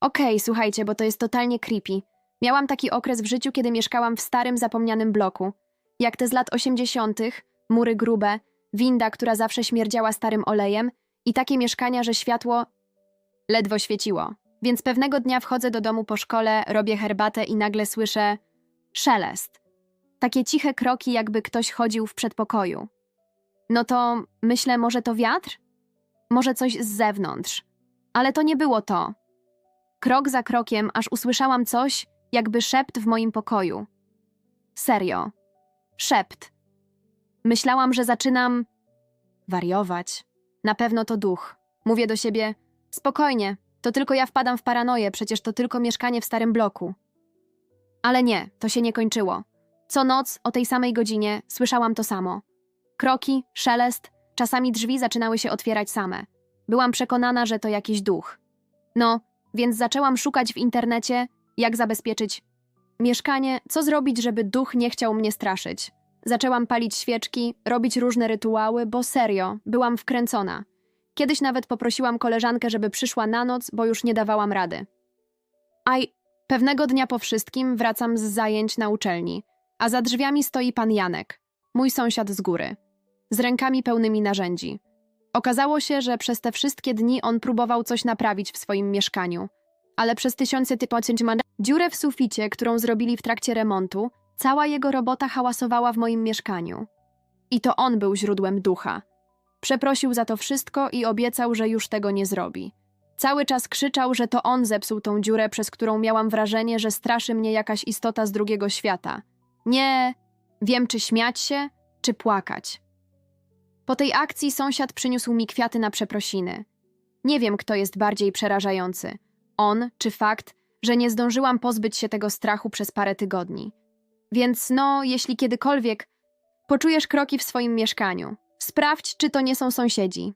Okej, słuchajcie, bo to jest totalnie creepy. Miałam taki okres w życiu, kiedy mieszkałam w starym, zapomnianym bloku. Jak te z lat 80., mury grube, winda, która zawsze śmierdziała starym olejem i takie mieszkania, że światło ledwo świeciło. Więc pewnego dnia wchodzę do domu po szkole, robię herbatę i nagle słyszę szelest. Takie ciche kroki, jakby ktoś chodził w przedpokoju. No to myślę, może to wiatr? Może coś z zewnątrz. Ale to nie było to. Krok za krokiem, aż usłyszałam coś, jakby szept w moim pokoju. Serio. Szept. Myślałam, że zaczynam wariować. Na pewno to duch. Mówię do siebie: spokojnie, to tylko ja wpadam w paranoję, przecież to tylko mieszkanie w starym bloku. Ale nie, to się nie kończyło. Co noc o tej samej godzinie słyszałam to samo. Kroki, szelest, czasami drzwi zaczynały się otwierać same. Byłam przekonana, że to jakiś duch. No, więc zaczęłam szukać w internecie, jak zabezpieczyć mieszkanie, co zrobić, żeby duch nie chciał mnie straszyć. Zaczęłam palić świeczki, robić różne rytuały, bo serio, byłam wkręcona. Kiedyś nawet poprosiłam koleżankę, żeby przyszła na noc, bo już nie dawałam rady. Aj, pewnego dnia po wszystkim wracam z zajęć na uczelni, a za drzwiami stoi pan Janek, mój sąsiad z góry, z rękami pełnymi narzędzi. Okazało się, że przez te wszystkie dni on próbował coś naprawić w swoim mieszkaniu, ale przez tysiące typocięć ma dziurę w suficie, którą zrobili w trakcie remontu, cała jego robota hałasowała w moim mieszkaniu. I to on był źródłem ducha. Przeprosił za to wszystko i obiecał, że już tego nie zrobi. Cały czas krzyczał, że to on zepsuł tą dziurę, przez którą miałam wrażenie, że straszy mnie jakaś istota z drugiego świata. Nie wiem, czy śmiać się, czy płakać. Po tej akcji sąsiad przyniósł mi kwiaty na przeprosiny. Nie wiem, kto jest bardziej przerażający: on czy fakt, że nie zdążyłam pozbyć się tego strachu przez parę tygodni. Więc no, jeśli kiedykolwiek poczujesz kroki w swoim mieszkaniu, sprawdź, czy to nie są sąsiedzi.